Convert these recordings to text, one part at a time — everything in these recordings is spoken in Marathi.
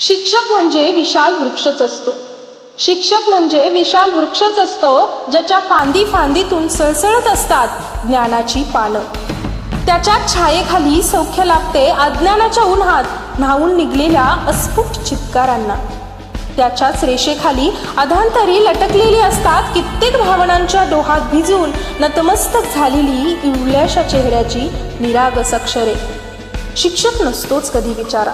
शिक्षक म्हणजे विशाल वृक्षच असतो. शिक्षक म्हणजे विशाल वृक्षच असतो ज्याच्या फांदी फांदीतून सळसळत असतात ज्ञानाची पानं. त्याच्या छायेखाली सौख्य लागते अज्ञानाच्या उन्हात न्हावून निघलेल्या अस्फुट चित्कारांना. त्याच्याच रेषेखाली अधांतरी लटकलेली असतात कित्येक भावनांच्या डोहात भिजून नतमस्तक झालेली इवल्याशा चेहऱ्याची निरागस अक्षरे. शिक्षक नसतोच कधी विचारा.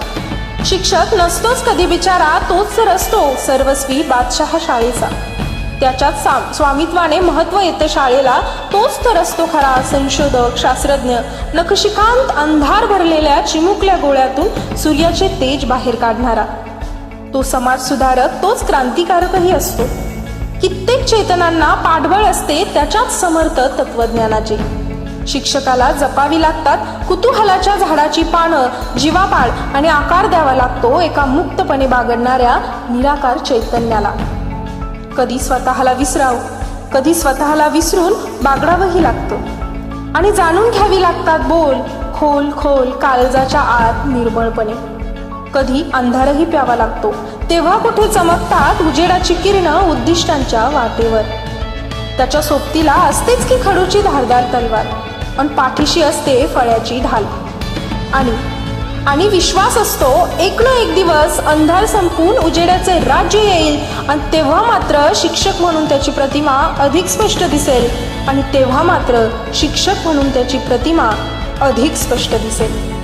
शिक्षक नसतोच कधी बिचारा तोच तर असतो सर्वस्वी बादशहा शाळेचा. त्याच्यात सा- स्वामित्वाने महत्त्व येतं शाळेला तोच तर असतो खरा संशोधक शास्त्रज्ञ. नखशिकांत अंधार भरलेल्या चिमुकल्या गोळ्यातून सूर्याचे तेज बाहेर काढणारा. तो समाज सुधारक तोच क्रांतिकारकही असतो. कित्येक चेतनांना पाठबळ असते त्याच्यात समर्थ तत्वज्ञानाचे. शिक्षकाला जपावी लागतात. कुतूहलाच्या झाडाची पानं जीवापाड आणि आकार द्यावा लागतो एका मुक्तपणे बागडणाऱ्या निराकार चैतन्याला. कधी स्वतःला विसराव कधी स्वतःला विसरून बागडावंही लागतं. आणि जाणून घ्यावी लागतात बोल खोल खोल काळजाच्या आत निर्मळपणे. कधी अंधारही प्यावा लागतो. तेव्हा कुठे चमकतात उजेडाची किरणं उद्दिष्टांच्या वाटेवर. त्याच्या सोबतीला असतेच की खडूची धारदार तलवार. पण पाठीशी असते फळ्याची ढाल. आणि आणि विश्वास असतो एक ना एक दिवस अंधार संपून उजेडाचे राज्य येईल आणि तेव्हा मात्र शिक्षक म्हणून त्याची प्रतिमा अधिक स्पष्ट दिसेल आणि तेव्हा मात्र शिक्षक म्हणून त्याची प्रतिमा अधिक स्पष्ट दिसेल.